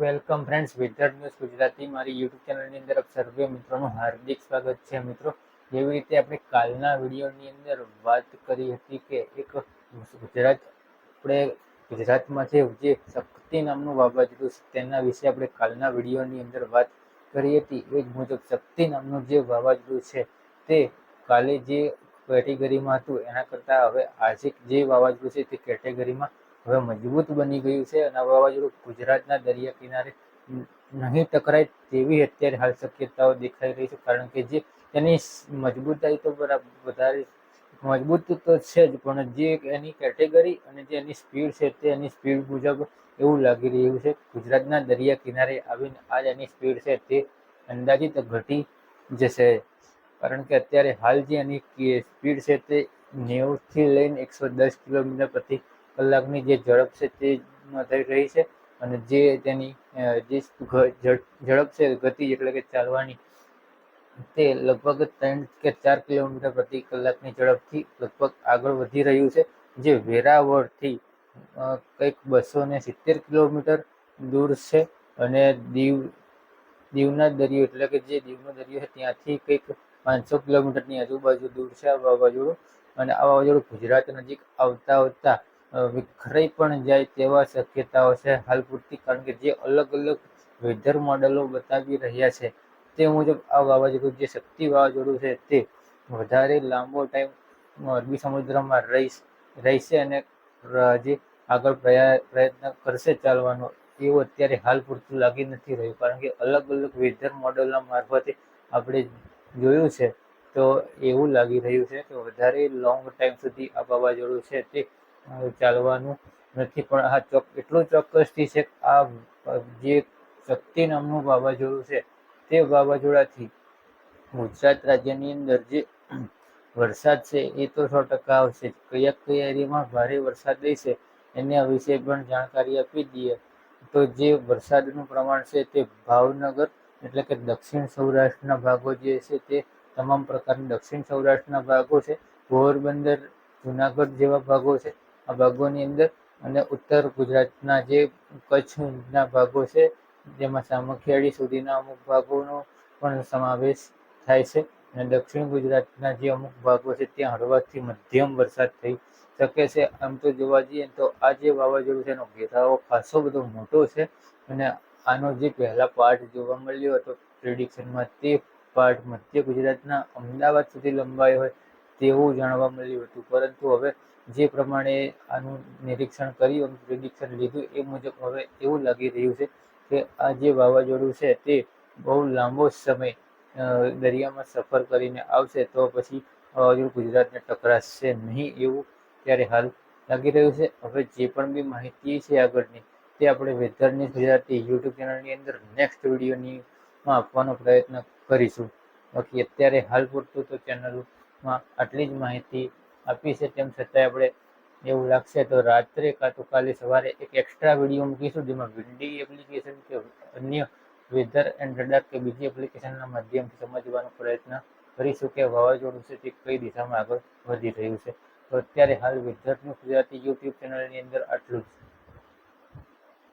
Welcome friends વિધર news Gujarati, મારી YouTube ચેનલની અંદર આપ સર્વે મિત્રોનું હાર્દિક સ્વાગત છે મિત્રો. જેવી રીતે આપણે કાલના વિડીયોની અંદર વાત કરી હતી કે એક ગુજરાત, આપણે ગુજરાતમાં છે જે શક્તિ નામનું વાવાઝોડું તેના વિશે આપણે કાલના વિડીયોની અંદર વાત કરી હતી. એ જ મુજબ શક્તિ નામનું જે વાવાઝોડું છે, તે કાલે જે કેટેગરીમાં હતું, એના કરતાં હવે આજે જે વાવાઝોડું છે, તે કેટેગરીમાં હવે મજબૂત બની ગયું છે અને વાવાઝોડું ગુજરાતના દરિયા કિનારે નહીં ટકરાય તેવી અત્યારે હાલ શક્યતાઓ દેખાઈ રહી છે. કારણ કે જે તેની મજબૂતાઈ તો બરાબર વધારે મજબૂત તો છે જ, પણ જે એની કેટેગરી અને જે એની સ્પીડ છે તે એની સ્પીડ મુજબ એવું લાગી રહ્યું છે. ગુજરાતના દરિયા કિનારે આવીને આજ એની સ્પીડ છે તે અંદાજિત ઘટી જશે. કારણ કે અત્યારે હાલ જે એની સ્પીડ છે તે નેવુંથી લઈને એકસો દસ કિલોમીટર પ્રતિ કલાકની જે ઝડપ છે તે થઈ રહી છે અને જે તેની જે ઝડપ છે, ગતિ એટલે કે ચાલવાની તે લગભગ ત્રણ કે ચાર કિલોમીટર પ્રતિ કલાકની ઝડપથી લગભગ આગળ વધી રહ્યું છે. જે વેરાવળથી કંઈક બસો ને સિત્તેર કિલોમીટર દૂર છે અને દીવ, દીવના દરિયો એટલે કે જે દીવનો દરિયો છે ત્યાંથી કંઈક પાંચસો કિલોમીટરની આજુબાજુ દૂર છે આ વાવાઝોડું. અને આ વાવાઝોડું ગુજરાત નજીક આવતા આવતા વિખરાઈ પણ જાય તેવા શક્યતાઓ છે હાલ પૂરતી, કારણ કે જે અલગ અલગ વેધર મોડેલો બતાવી રહ્યા છે, તે મુજબ આ વાવાઝોડું જે શક્તિ વાવાઝોડું છે તે વધારે લાંબો ટાઈમ અરબી સમુદ્રમાં રહીશ, રહેશે અને જે આગળ પ્રયત્ન કરશે ચાલવાનો, એવું અત્યારે હાલ પૂરતું લાગી નથી રહ્યું, કારણ કે અલગ અલગ વેધર મોડેલના મારફતે આપણે જોયું છે, તો એવું લાગી રહ્યું છે કે વધારે લોંગ ટાઈમ સુધી આ વાવાઝોડું છે તે ચાલવાનું નથી, પણ આ ચોક, એટલું ચોક્કસથી છે આ જે શક્તિ નામનું વાવાઝોડું છે, તે વાવાઝોડાથી ગુજરાત રાજ્યની અંદર જે વરસાદ છે, એ તો સો ટકા આવશે કયા કયા એરિયામાં ભારે વરસાદ રહેશે, એના વિશે પણ જાણકારી આપી દઈએ. તો જે વરસાદનું પ્રમાણ છે, તે ભાવનગર એટલે કે દક્ષિણ સૌરાષ્ટ્રના ભાગો જે છે, તે તમામ પ્રકારના દક્ષિણ સૌરાષ્ટ્રના ભાગો છે, પોરબંદર, જુનાગઢ જેવા ભાગો છે આ ભાગોની અંદર અને ઉત્તર ગુજરાતના જે કચ્છના ભાગો છે, જેમાં સામખિયાળી સુધીના અમુક ભાગોનો પણ સમાવેશ થાય છે અને દક્ષિણ ગુજરાતના જે અમુક ભાગો છે, ત્યાં હળવાથી મધ્યમ વરસાદ થઈ શકે છે. આમ તો જોવા જઈએ તો આ જે વાવાઝોડું છે, એનો ઘેરાવો ખાસો બધો મોટો છે અને આનો જે પહેલા પાર્ટ જોવા મળ્યો હતો, પ્રિડિક્શનમાં તે પાર્ટ મધ્ય ગુજરાતના અમદાવાદ સુધી લંબાયો હોય તેવું જાણવા મળ્યું હતું. પરંતુ હવે જે પ્રમાણે આનું નિરીક્ષણ કર્યું પ્રિડિક્શન લીધું, એ મુજબ હવે એવું લાગી રહ્યું છે કે આ જે વાવાઝોડું છે તે બહુ લાંબો સમય દરિયામાં સફર કરીને આવશે તો પછી વાવાઝોડું ગુજરાતને ટકરાશે નહીં એવું ત્યારે હાલ લાગી રહ્યું છે. હવે જે પણ બી માહિતી છે આગળની તે આપણે વેધરની ગુજરાતી યુટ્યુબ ચેનલની અંદર નેક્સ્ટ વિડીયોનીમાં આપવાનો પ્રયત્ન કરીશું. બાકી અત્યારે હાલ પૂરતું તો ચેનલમાં આટલી જ માહિતી આપી છે. તેમ છતાંય આપણે એવું લાગશે તો રાત્રે કાં તો કાલે સવારે એક એક્સ્ટ્રા વીડિયો મૂકીશું, જેમાં વિન્ડી એપ્લિકેશન કે અન્ય વેધર એન્ડ રડાર કે બીજી એપ્લિકેશનના માધ્યમથી સમજવાનો પ્રયત્ન કરીશું કે વાવાઝોડું છે તે કઈ દિશામાં આગળ વધી રહ્યું છે. તો અત્યારે હાલ વેધરનું ગુજરાતી યુટ્યુબ ચેનલની અંદર આટલું જ.